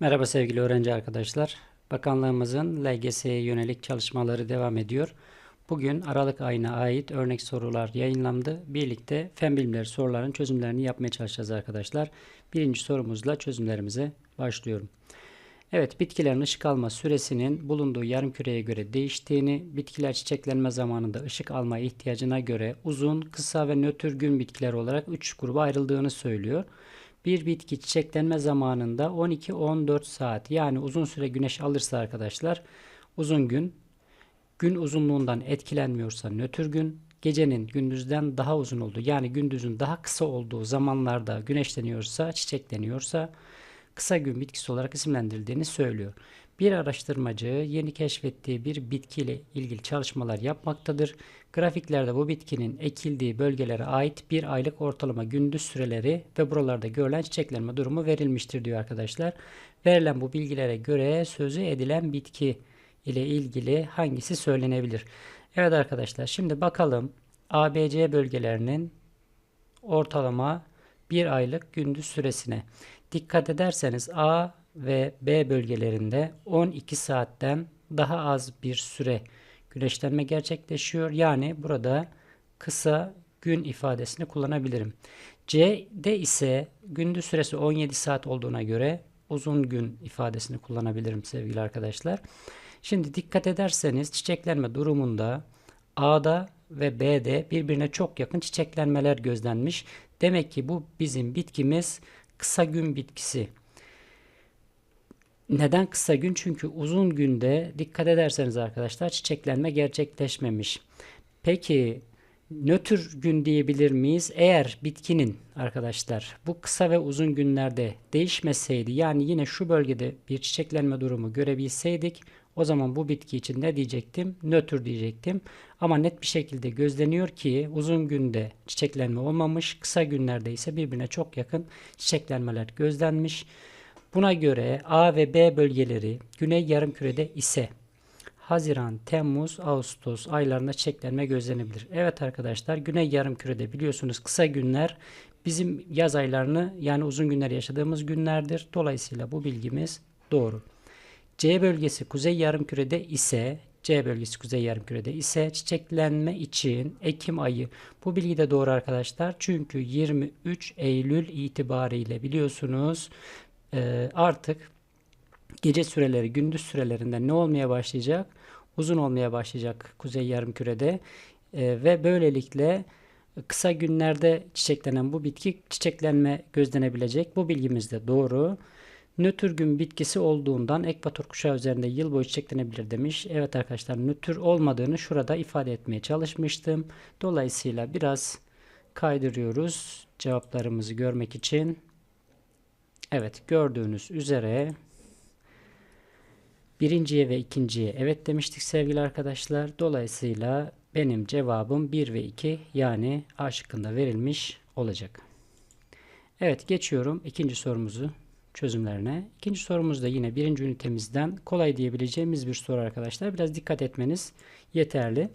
Merhaba sevgili öğrenci arkadaşlar. Bakanlığımızın LGS'ye yönelik çalışmaları devam ediyor. Bugün Aralık ayına ait örnek sorular yayınlandı. Birlikte fen bilimleri soruların çözümlerini yapmaya çalışacağız arkadaşlar. Birinci sorumuzla çözümlerimize başlıyorum. Evet, bitkilerin ışık alma süresinin bulunduğu yarımküreye göre değiştiğini, bitkiler çiçeklenme zamanında ışık alma ihtiyacına göre uzun, kısa ve nötr gün bitkiler olarak 3 gruba ayrıldığını söylüyor. Bir bitki çiçeklenme zamanında 12-14 saat yani uzun süre güneş alırsa arkadaşlar uzun gün, gün uzunluğundan etkilenmiyorsa nötr gün, gecenin gündüzden daha uzun olduğu yani gündüzün daha kısa olduğu zamanlarda güneşleniyorsa, çiçekleniyorsa kısa gün bitkisi olarak isimlendirildiğini söylüyor. Bir araştırmacı yeni keşfettiği bir bitkiyle ilgili çalışmalar yapmaktadır. Grafiklerde bu bitkinin ekildiği bölgelere ait bir aylık ortalama gündüz süreleri ve buralarda görülen çiçeklenme durumu verilmiştir diyor arkadaşlar. Verilen bu bilgilere göre sözü edilen bitki ile ilgili hangisi söylenebilir? Evet arkadaşlar şimdi bakalım ABC bölgelerinin ortalama bir aylık gündüz süresine. Dikkat ederseniz A ve B bölgelerinde 12 saatten daha az bir süre güneşlenme gerçekleşiyor. Yani burada kısa gün ifadesini kullanabilirim. C'de ise gündüz süresi 17 saat olduğuna göre uzun gün ifadesini kullanabilirim sevgili arkadaşlar. Şimdi dikkat ederseniz çiçeklenme durumunda A'da ve B'de birbirine çok yakın çiçeklenmeler gözlenmiş. Demek ki bu bizim bitkimiz kısa gün bitkisi. Neden kısa gün? Çünkü uzun günde dikkat ederseniz arkadaşlar çiçeklenme gerçekleşmemiş. Peki nötr gün diyebilir miyiz? Eğer bitkinin arkadaşlar bu kısa ve uzun günlerde değişmeseydi yani yine şu bölgede bir çiçeklenme durumu görebilseydik o zaman bu bitki için ne diyecektim? Nötr diyecektim. Ama net bir şekilde gözleniyor ki uzun günde çiçeklenme olmamış, kısa günlerde ise birbirine çok yakın çiçeklenmeler gözlenmiş. Buna göre A ve B bölgeleri Güney Yarımküre'de ise Haziran, Temmuz, Ağustos aylarında çiçeklenme gözlenebilir. Evet arkadaşlar Güney Yarımküre'de biliyorsunuz kısa günler bizim yaz aylarını yani uzun günler yaşadığımız günlerdir. Dolayısıyla bu bilgimiz doğru. C bölgesi Kuzey Yarımküre'de ise C bölgesi Kuzey Yarımküre'de ise çiçeklenme için Ekim ayı. Bu bilgi de doğru arkadaşlar. Çünkü 23 Eylül itibariyle biliyorsunuz e, artık gece süreleri gündüz sürelerinde ne olmaya başlayacak? Uzun olmaya başlayacak Kuzey Yarımküre'de e, ve böylelikle kısa günlerde çiçeklenen bu bitki çiçeklenme gözlenebilecek. Bu bilgimiz de doğru. Nötr gün bitkisi olduğundan ekvator kuşağı üzerinde yıl boyu çiçeklenebilir demiş. Evet arkadaşlar nötr olmadığını şurada ifade etmeye çalışmıştım. Dolayısıyla biraz kaydırıyoruz cevaplarımızı görmek için. Evet gördüğünüz üzere birinciye ve ikinciye evet demiştik sevgili arkadaşlar. Dolayısıyla benim cevabım 1 ve 2 yani A şıkkında verilmiş olacak. Evet geçiyorum ikinci sorumuzu çözümlerine. İkinci sorumuz da yine birinci ünitemizden kolay diyebileceğimiz bir soru arkadaşlar. Biraz dikkat etmeniz yeterli.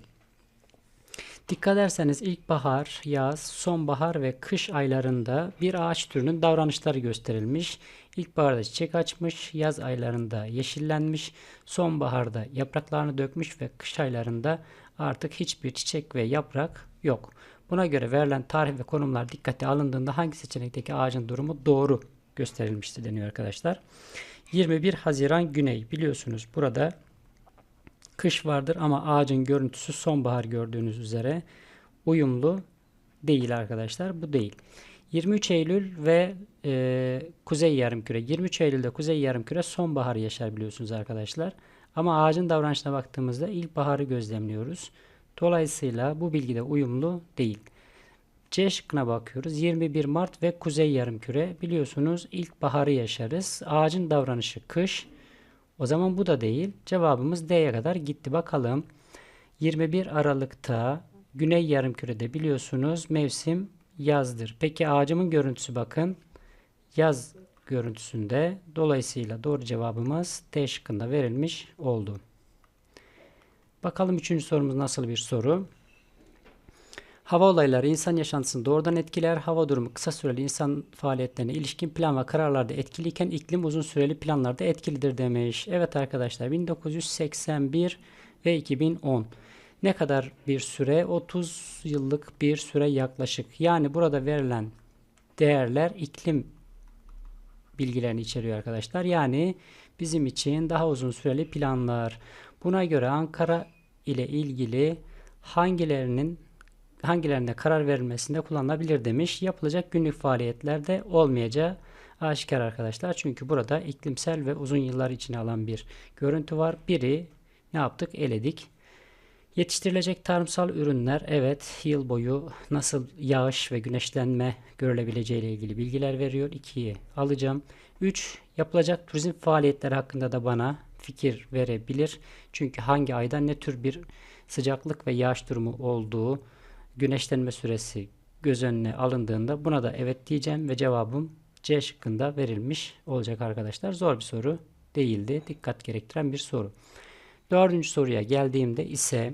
Dikkat ederseniz ilkbahar, yaz, sonbahar ve kış aylarında bir ağaç türünün davranışları gösterilmiş. İlkbaharda çiçek açmış, yaz aylarında yeşillenmiş, sonbaharda yapraklarını dökmüş ve kış aylarında artık hiçbir çiçek ve yaprak yok. Buna göre verilen tarih ve konumlar dikkate alındığında hangi seçenekteki ağacın durumu doğru gösterilmişti deniyor arkadaşlar. 21 Haziran Güney biliyorsunuz burada kış vardır ama ağacın görüntüsü sonbahar gördüğünüz üzere uyumlu değil arkadaşlar. Bu değil. 23 Eylül ve e, Kuzey Yarımküre. 23 Eylül'de Kuzey Yarımküre sonbahar yaşar biliyorsunuz arkadaşlar. Ama ağacın davranışına baktığımızda ilkbaharı gözlemliyoruz. Dolayısıyla bu bilgi de uyumlu değil. C şıkkına bakıyoruz. 21 Mart ve Kuzey Yarımküre biliyorsunuz ilkbaharı yaşarız. Ağacın davranışı kış. O zaman bu da değil. Cevabımız D'ye kadar gitti. Bakalım. 21 Aralık'ta Güney Yarımküre'de biliyorsunuz mevsim yazdır. Peki ağacımın görüntüsü bakın. Yaz görüntüsünde. Dolayısıyla doğru cevabımız D şıkkında verilmiş oldu. Bakalım üçüncü sorumuz nasıl bir soru? Hava olayları insan yaşantısını doğrudan etkiler. Hava durumu kısa süreli insan faaliyetlerine ilişkin plan ve kararlarda etkiliyken iklim uzun süreli planlarda etkilidir demiş. Evet arkadaşlar 1981 ve 2010. Ne kadar bir süre? 30 yıllık bir süre yaklaşık. Yani burada verilen değerler iklim bilgilerini içeriyor arkadaşlar. Yani bizim için daha uzun süreli planlar. Buna göre Ankara ile ilgili hangilerinin hangilerine karar verilmesinde kullanılabilir demiş. Yapılacak günlük faaliyetlerde olmayacağı aşikar arkadaşlar. Çünkü burada iklimsel ve uzun yıllar içine alan bir görüntü var. Biri ne yaptık? Eledik. Yetiştirilecek tarımsal ürünler evet yıl boyu nasıl yağış ve güneşlenme görülebileceği ile ilgili bilgiler veriyor. 2'yi alacağım. 3 yapılacak turizm faaliyetleri hakkında da bana fikir verebilir. Çünkü hangi ayda ne tür bir sıcaklık ve yağış durumu olduğu güneşlenme süresi göz önüne alındığında buna da evet diyeceğim ve cevabım C şıkkında verilmiş olacak arkadaşlar. Zor bir soru değildi. Dikkat gerektiren bir soru. Dördüncü soruya geldiğimde ise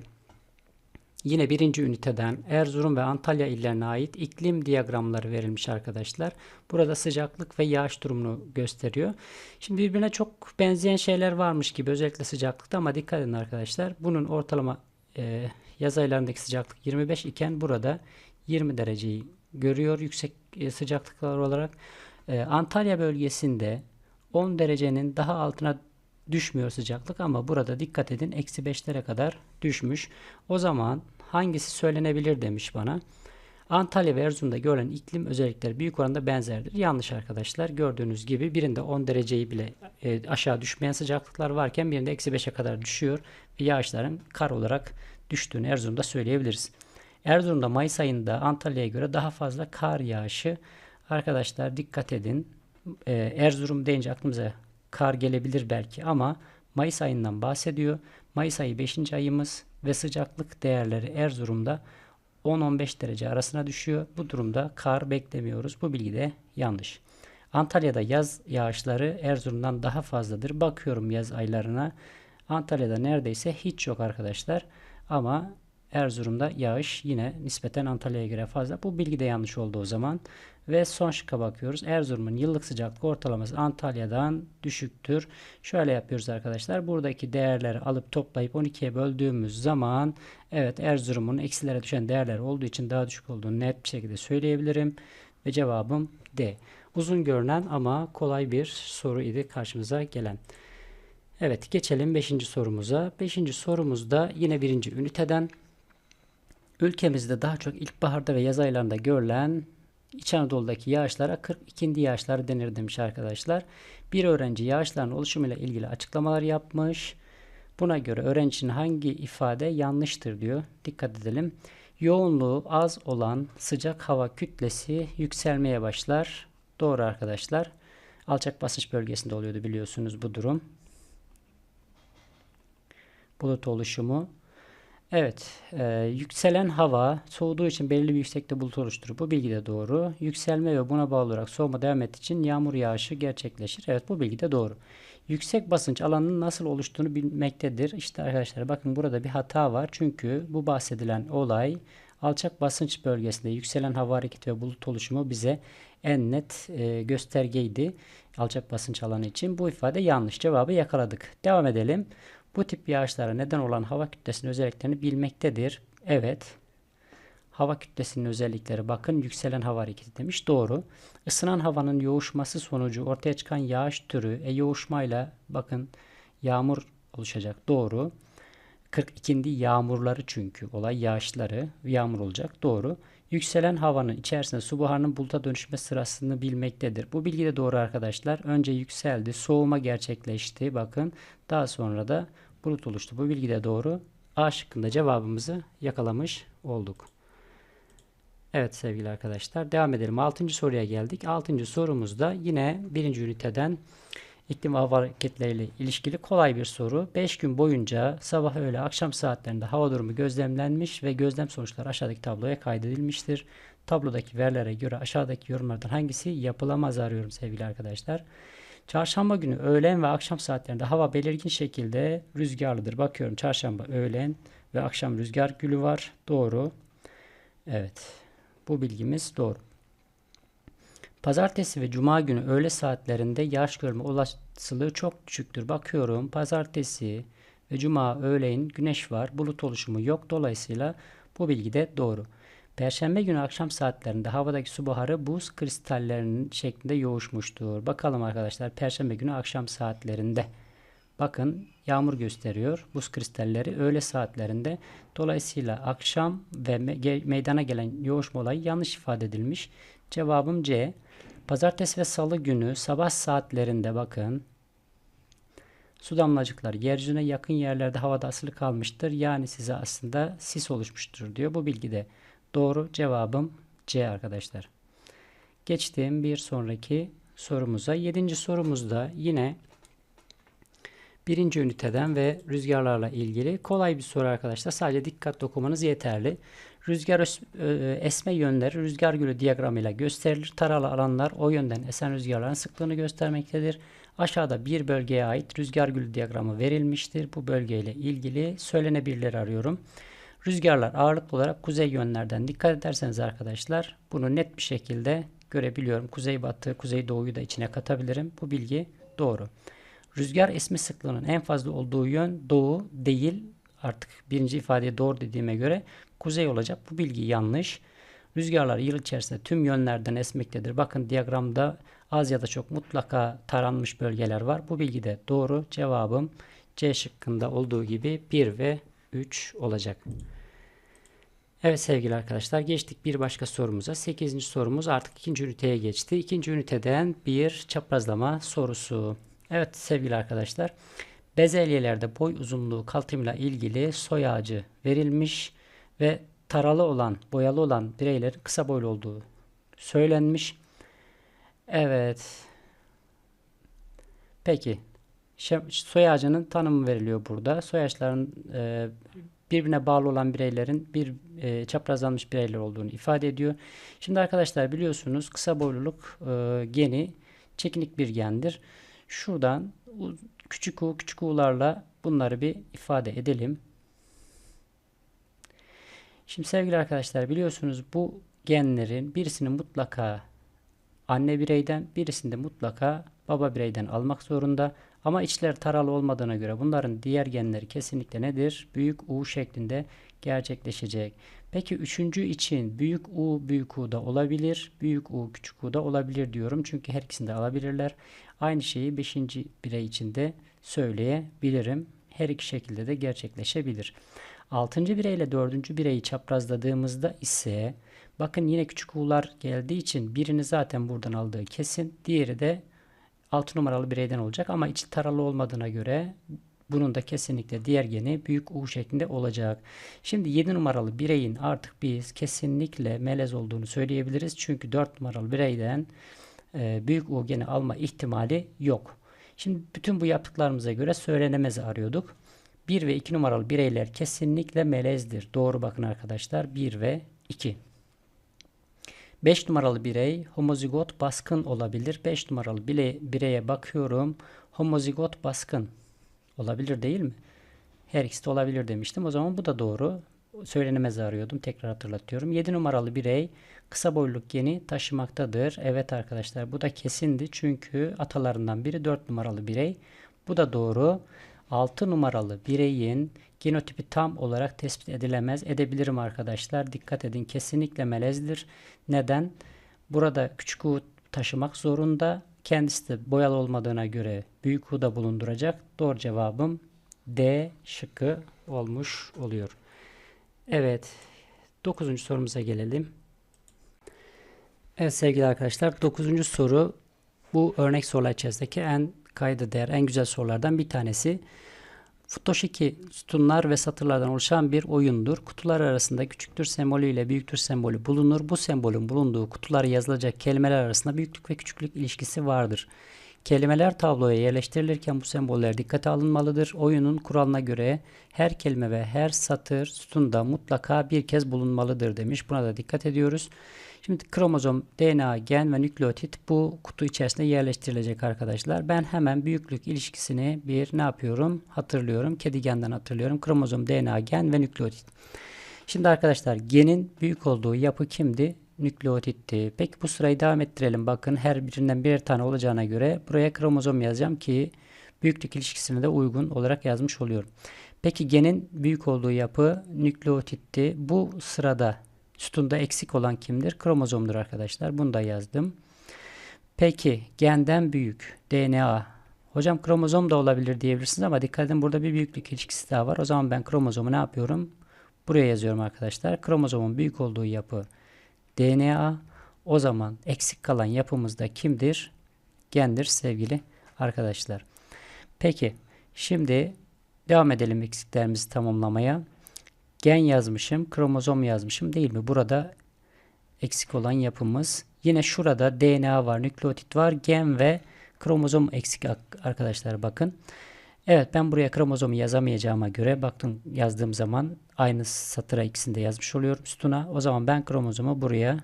yine birinci üniteden Erzurum ve Antalya illerine ait iklim diyagramları verilmiş arkadaşlar. Burada sıcaklık ve yağış durumunu gösteriyor. Şimdi birbirine çok benzeyen şeyler varmış gibi özellikle sıcaklıkta ama dikkat edin arkadaşlar. Bunun ortalama e, yaz aylarındaki sıcaklık 25 iken burada 20 dereceyi görüyor yüksek e, sıcaklıklar olarak. E, Antalya bölgesinde 10 derecenin daha altına düşmüyor sıcaklık ama burada dikkat edin eksi 5'lere kadar düşmüş. O zaman hangisi söylenebilir demiş bana. Antalya ve Erzurum'da görülen iklim özellikleri büyük oranda benzerdir. Yanlış arkadaşlar. Gördüğünüz gibi birinde 10 dereceyi bile e, aşağı düşmeyen sıcaklıklar varken birinde eksi 5'e kadar düşüyor. Yağışların kar olarak düştüğünü Erzurum'da söyleyebiliriz. Erzurum'da Mayıs ayında Antalya'ya göre daha fazla kar yağışı. Arkadaşlar dikkat edin. E, Erzurum deyince aklımıza kar gelebilir belki ama Mayıs ayından bahsediyor. Mayıs ayı 5. ayımız ve sıcaklık değerleri Erzurum'da 10-15 derece arasına düşüyor. Bu durumda kar beklemiyoruz. Bu bilgi de yanlış. Antalya'da yaz yağışları Erzurum'dan daha fazladır. Bakıyorum yaz aylarına. Antalya'da neredeyse hiç yok arkadaşlar. Ama Erzurum'da yağış yine nispeten Antalya'ya göre fazla. Bu bilgi de yanlış oldu o zaman. Ve son şıkka bakıyoruz. Erzurum'un yıllık sıcaklık ortalaması Antalya'dan düşüktür. Şöyle yapıyoruz arkadaşlar. Buradaki değerleri alıp toplayıp 12'ye böldüğümüz zaman evet Erzurum'un eksilere düşen değerler olduğu için daha düşük olduğunu net bir şekilde söyleyebilirim. Ve cevabım D. Uzun görünen ama kolay bir soru idi karşımıza gelen. Evet geçelim 5. sorumuza. 5. sorumuzda yine birinci üniteden ülkemizde daha çok ilkbaharda ve yaz aylarında görülen İç Anadolu'daki yağışlara 42. yağışlar denir demiş arkadaşlar. Bir öğrenci yağışların oluşumuyla ilgili açıklamalar yapmış. Buna göre öğrencinin hangi ifade yanlıştır diyor. Dikkat edelim. Yoğunluğu az olan sıcak hava kütlesi yükselmeye başlar. Doğru arkadaşlar. Alçak basınç bölgesinde oluyordu biliyorsunuz bu durum. Bulut oluşumu Evet, e, yükselen hava soğuduğu için belirli bir yüksekte bulut oluşturur. Bu bilgi de doğru. Yükselme ve buna bağlı olarak soğuma devam ettiği için yağmur yağışı gerçekleşir. Evet, bu bilgi de doğru. Yüksek basınç alanının nasıl oluştuğunu bilmektedir. İşte arkadaşlar bakın burada bir hata var. Çünkü bu bahsedilen olay alçak basınç bölgesinde yükselen hava hareketi ve bulut oluşumu bize en net e, göstergeydi. Alçak basınç alanı için bu ifade yanlış. Cevabı yakaladık. Devam edelim. Bu tip yağışlara neden olan hava kütlesinin özelliklerini bilmektedir. Evet. Hava kütlesinin özellikleri bakın yükselen hava hareketi demiş. Doğru. Isınan havanın yoğuşması sonucu ortaya çıkan yağış türü e yoğuşmayla bakın yağmur oluşacak. Doğru. 42. yağmurları çünkü olay yağışları yağmur olacak. Doğru. Yükselen havanın içerisinde su buharının buluta dönüşme sırasını bilmektedir. Bu bilgi de doğru arkadaşlar. Önce yükseldi, soğuma gerçekleşti. Bakın daha sonra da bulut oluştu. Bu bilgi de doğru. A şıkkında cevabımızı yakalamış olduk. Evet sevgili arkadaşlar devam edelim. 6. soruya geldik. 6. sorumuzda yine 1. üniteden iklim hava hareketleriyle ilişkili kolay bir soru. 5 gün boyunca sabah öğle akşam saatlerinde hava durumu gözlemlenmiş ve gözlem sonuçları aşağıdaki tabloya kaydedilmiştir. Tablodaki verilere göre aşağıdaki yorumlardan hangisi yapılamaz arıyorum sevgili arkadaşlar. Çarşamba günü öğlen ve akşam saatlerinde hava belirgin şekilde rüzgarlıdır. Bakıyorum çarşamba öğlen ve akşam rüzgar gülü var. Doğru. Evet. Bu bilgimiz doğru. Pazartesi ve cuma günü öğle saatlerinde yağış görme olasılığı çok düşüktür. Bakıyorum pazartesi ve cuma öğleyin güneş var. Bulut oluşumu yok. Dolayısıyla bu bilgi de doğru. Perşembe günü akşam saatlerinde havadaki su buharı buz kristallerinin şeklinde yoğuşmuştur. Bakalım arkadaşlar Perşembe günü akşam saatlerinde. Bakın yağmur gösteriyor. Buz kristalleri öğle saatlerinde. Dolayısıyla akşam ve meydana gelen yoğuşma olayı yanlış ifade edilmiş. Cevabım C. Pazartesi ve salı günü sabah saatlerinde bakın su damlacıkları yeryüzüne yakın yerlerde havada asılı kalmıştır. Yani size aslında sis oluşmuştur diyor. Bu bilgi de doğru. Cevabım C arkadaşlar. Geçtiğim bir sonraki sorumuza. Yedinci sorumuzda yine birinci üniteden ve rüzgarlarla ilgili kolay bir soru arkadaşlar. Sadece dikkat okumanız yeterli. Rüzgar e, esme yönleri rüzgar gülü diyagramıyla gösterilir. Taralı alanlar o yönden esen rüzgarların sıklığını göstermektedir. Aşağıda bir bölgeye ait rüzgar gülü diyagramı verilmiştir. Bu bölgeyle ilgili söylenebilirleri arıyorum. Rüzgarlar ağırlıklı olarak kuzey yönlerden dikkat ederseniz arkadaşlar bunu net bir şekilde görebiliyorum. Kuzey batı, kuzey doğuyu da içine katabilirim. Bu bilgi doğru. Rüzgar esme sıklığının en fazla olduğu yön doğu değil. Artık birinci ifadeye doğru dediğime göre kuzey olacak. Bu bilgi yanlış. Rüzgarlar yıl içerisinde tüm yönlerden esmektedir. Bakın diyagramda az ya da çok mutlaka taranmış bölgeler var. Bu bilgi de doğru. Cevabım C şıkkında olduğu gibi 1 ve 3 olacak. Evet sevgili arkadaşlar geçtik bir başka sorumuza. 8. sorumuz artık ikinci üniteye geçti. İkinci üniteden bir çaprazlama sorusu. Evet sevgili arkadaşlar. Bezelyelerde boy uzunluğu kaltımla ilgili soy ağacı verilmiş ve taralı olan, boyalı olan bireylerin kısa boylu olduğu söylenmiş. Evet. Peki. Soy ağacının tanımı veriliyor burada. Soy ağaçların e, birbirine bağlı olan bireylerin bir e, çaprazlanmış bireyler olduğunu ifade ediyor. Şimdi arkadaşlar biliyorsunuz kısa boyluluk e, geni çekinik bir gendir. Şuradan küçük u küçük u'larla bunları bir ifade edelim. Şimdi sevgili arkadaşlar biliyorsunuz bu genlerin birisini mutlaka anne bireyden birisini de mutlaka baba bireyden almak zorunda. Ama içler taralı olmadığına göre bunların diğer genleri kesinlikle nedir? Büyük U şeklinde gerçekleşecek. Peki üçüncü için büyük U büyük U da olabilir. Büyük U küçük U da olabilir diyorum. Çünkü her ikisini de alabilirler. Aynı şeyi beşinci birey için de söyleyebilirim. Her iki şekilde de gerçekleşebilir. Altıncı bireyle dördüncü bireyi çaprazladığımızda ise bakın yine küçük u'lar geldiği için birini zaten buradan aldığı kesin. Diğeri de 6 numaralı bireyden olacak ama içi taralı olmadığına göre bunun da kesinlikle diğer geni büyük U şeklinde olacak. Şimdi 7 numaralı bireyin artık biz kesinlikle melez olduğunu söyleyebiliriz. Çünkü 4 numaralı bireyden e, büyük U geni alma ihtimali yok. Şimdi bütün bu yaptıklarımıza göre söylenemezi arıyorduk. 1 ve 2 numaralı bireyler kesinlikle melezdir. Doğru bakın arkadaşlar. 1 ve 2. 5 numaralı birey homozigot baskın olabilir. 5 numaralı bireye bakıyorum. Homozigot baskın olabilir değil mi? Her ikisi de olabilir demiştim. O zaman bu da doğru. Söylenemez arıyordum. Tekrar hatırlatıyorum. 7 numaralı birey kısa boyluluk geni taşımaktadır. Evet arkadaşlar bu da kesindi. Çünkü atalarından biri 4 numaralı birey. Bu da doğru. 6 numaralı bireyin genotipi tam olarak tespit edilemez. Edebilirim arkadaşlar. Dikkat edin kesinlikle melezdir. Neden? Burada küçük U taşımak zorunda. Kendisi de boyalı olmadığına göre büyük U'da bulunduracak. Doğru cevabım D şıkkı olmuş oluyor. Evet. 9. sorumuza gelelim. Evet sevgili arkadaşlar 9. soru bu örnek sorular içerisindeki en kayda değer en güzel sorulardan bir tanesi. Futoshiki sütunlar ve satırlardan oluşan bir oyundur. Kutular arasında küçüktür sembolü ile büyüktür sembolü bulunur. Bu sembolün bulunduğu kutulara yazılacak kelimeler arasında büyüklük ve küçüklük ilişkisi vardır. Kelimeler tabloya yerleştirilirken bu semboller dikkate alınmalıdır. Oyunun kuralına göre her kelime ve her satır sütunda mutlaka bir kez bulunmalıdır demiş. Buna da dikkat ediyoruz. Şimdi kromozom, DNA, gen ve nükleotit bu kutu içerisinde yerleştirilecek arkadaşlar. Ben hemen büyüklük ilişkisini bir ne yapıyorum? Hatırlıyorum. Kedigenden hatırlıyorum. Kromozom, DNA, gen ve nükleotit. Şimdi arkadaşlar genin büyük olduğu yapı kimdi? Nükleotitti. Peki bu sırayı devam ettirelim. Bakın her birinden birer tane olacağına göre buraya kromozom yazacağım ki büyüklük ilişkisine de uygun olarak yazmış oluyorum. Peki genin büyük olduğu yapı nükleotitti. Bu sırada sütunda eksik olan kimdir? Kromozomdur arkadaşlar. Bunu da yazdım. Peki genden büyük DNA. Hocam kromozom da olabilir diyebilirsiniz ama dikkat edin burada bir büyüklük ilişkisi daha var. O zaman ben kromozomu ne yapıyorum? Buraya yazıyorum arkadaşlar. Kromozomun büyük olduğu yapı DNA. O zaman eksik kalan yapımızda kimdir? Gendir sevgili arkadaşlar. Peki şimdi devam edelim eksiklerimizi tamamlamaya. Gen yazmışım, kromozom yazmışım değil mi? Burada eksik olan yapımız. Yine şurada DNA var, nükleotit var, gen ve kromozom eksik arkadaşlar bakın. Evet ben buraya kromozomu yazamayacağıma göre baktım yazdığım zaman aynı satıra ikisini yazmış oluyorum sütuna. O zaman ben kromozomu buraya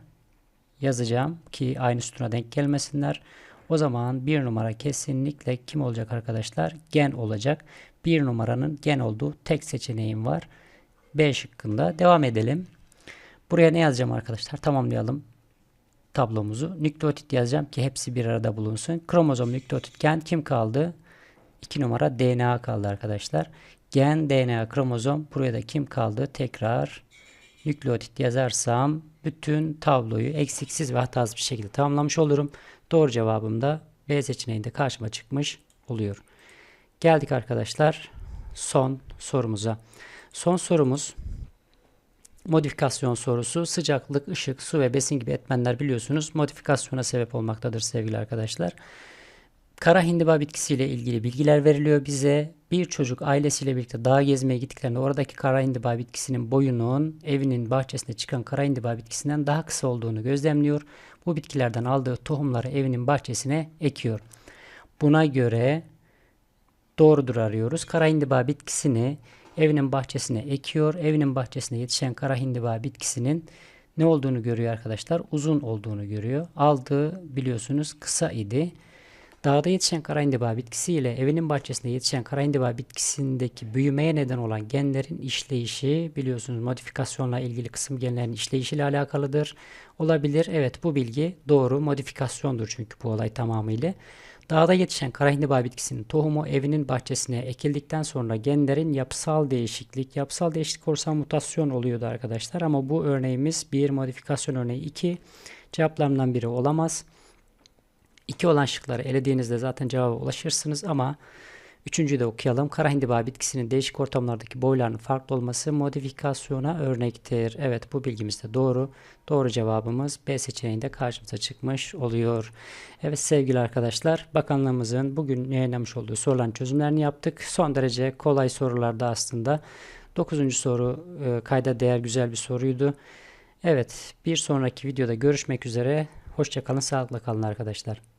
yazacağım ki aynı sütuna denk gelmesinler. O zaman bir numara kesinlikle kim olacak arkadaşlar? Gen olacak. Bir numaranın gen olduğu tek seçeneğim var. B şıkkında. Devam edelim. Buraya ne yazacağım arkadaşlar? Tamamlayalım tablomuzu. Nükleotit yazacağım ki hepsi bir arada bulunsun. Kromozom, nükleotit, gen kim kaldı? 2 numara DNA kaldı arkadaşlar. Gen, DNA, kromozom. Buraya da kim kaldı? Tekrar nükleotit yazarsam bütün tabloyu eksiksiz ve hatasız bir şekilde tamamlamış olurum. Doğru cevabım da B seçeneğinde karşıma çıkmış oluyor. Geldik arkadaşlar son sorumuza. Son sorumuz modifikasyon sorusu. Sıcaklık, ışık, su ve besin gibi etmenler biliyorsunuz modifikasyona sebep olmaktadır sevgili arkadaşlar. Kara hindiba bitkisiyle ilgili bilgiler veriliyor bize. Bir çocuk ailesiyle birlikte dağ gezmeye gittiklerinde oradaki kara hindiba bitkisinin boyunun evinin bahçesinde çıkan kara hindiba bitkisinden daha kısa olduğunu gözlemliyor. Bu bitkilerden aldığı tohumları evinin bahçesine ekiyor. Buna göre doğrudur arıyoruz. Kara hindiba bitkisini evinin bahçesine ekiyor. Evinin bahçesine yetişen kara hindiba bitkisinin ne olduğunu görüyor arkadaşlar? Uzun olduğunu görüyor. Aldığı biliyorsunuz kısa idi. Dağda yetişen kara hindiba bitkisi ile evinin bahçesinde yetişen kara hindiba bitkisindeki büyümeye neden olan genlerin işleyişi biliyorsunuz modifikasyonla ilgili kısım genlerin işleyişiyle alakalıdır. Olabilir. Evet bu bilgi doğru. Modifikasyondur çünkü bu olay tamamıyla. Dağda yetişen kara hindiba bitkisinin tohumu evinin bahçesine ekildikten sonra genlerin yapısal değişiklik, yapısal değişiklik olursa mutasyon oluyordu arkadaşlar ama bu örneğimiz bir modifikasyon örneği 2 cevaplarımdan biri olamaz. 2 olan şıkları elediğinizde zaten cevaba ulaşırsınız ama Üçüncüyü de okuyalım. Kara hindiba bitkisinin değişik ortamlardaki boylarının farklı olması modifikasyona örnektir. Evet bu bilgimiz de doğru. Doğru cevabımız B seçeneğinde karşımıza çıkmış oluyor. Evet sevgili arkadaşlar bakanlığımızın bugün yayınlamış olduğu soruların çözümlerini yaptık. Son derece kolay sorularda aslında. Dokuzuncu soru e, kayda değer güzel bir soruydu. Evet bir sonraki videoda görüşmek üzere. Hoşçakalın sağlıkla kalın arkadaşlar.